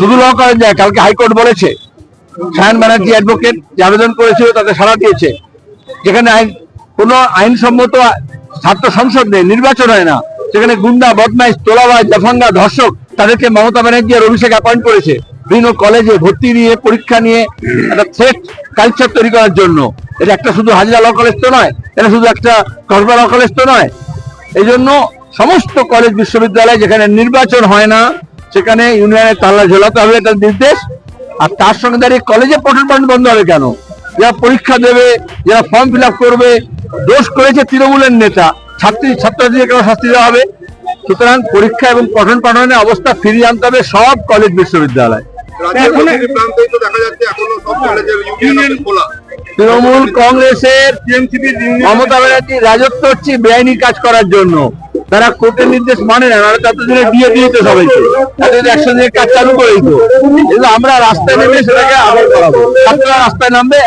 শুধু law college যায় কালকে হাইকোর্ট বলেছে। সায়ন ব্যানার্জি অ্যাডভোকেট যে আবেদন করেছিল তাতে সাড়া দিয়েছে। যেখানে আইন, কোনো আইনসম্মত ছাত্র সংসদ নেই, নির্বাচন হয় না। সেখানে গুন্ডা, বদমাইশ, তোলাবাজ জাফাঙ্গা ধর্ষক, তাদেরকে মমতা ব্যানার্জি আর অভিষেক অ্যাপয়েন্ট করেছে। বিভিন্ন কলেজে ভর্তি নিয়ে, পরীক্ষা নিয়ে, একটা থ্রেট কালচার তৈরি করার জন্য। এটা একটা শুধু হাজিরা ল কলেজ তো নয়, এটা শুধু একটা কসবা ল কলেজ তো নয়। এই জন্য সমস্ত কলেজ বিশ্ববিদ্যালয় যেখানে নির্বাচন হয় না সেখানে ইউনিয়নের তালা ঝোলাতে হবে এটা নির্দেশ। আর তার সঙ্গে দাঁড়িয়ে কলেজে পঠন পাঠন বন্ধ হবে কেন? যারা পরীক্ষা দেবে যারা ফর্ম ফিল করবে দোষ করেছে তৃণমূলের নেতা। ছাত্রী ছাত্রছাত্রীদের কেন শাস্তি দেওয়া হবে? সুতরাং পরীক্ষা এবং পঠন পাঠনের অবস্থা ফিরিয়ে আনতে হবে সব কলেজ বিশ্ববিদ্যালয়। তৃণমূল কংগ্রেসের মমতা ব্যানার্জি রাজত্ব হচ্ছে বেআইনি কাজ করার জন্য। তারা কোর্টের নির্দেশ মানে না তাদের তত দিনে দিয়ে দিয়েছে সবাইকে। তাদের একশো কাজ চালু করে দিত আমরা রাস্তায় নেমে সেটাকে করাবো। রাস্তায় নামবে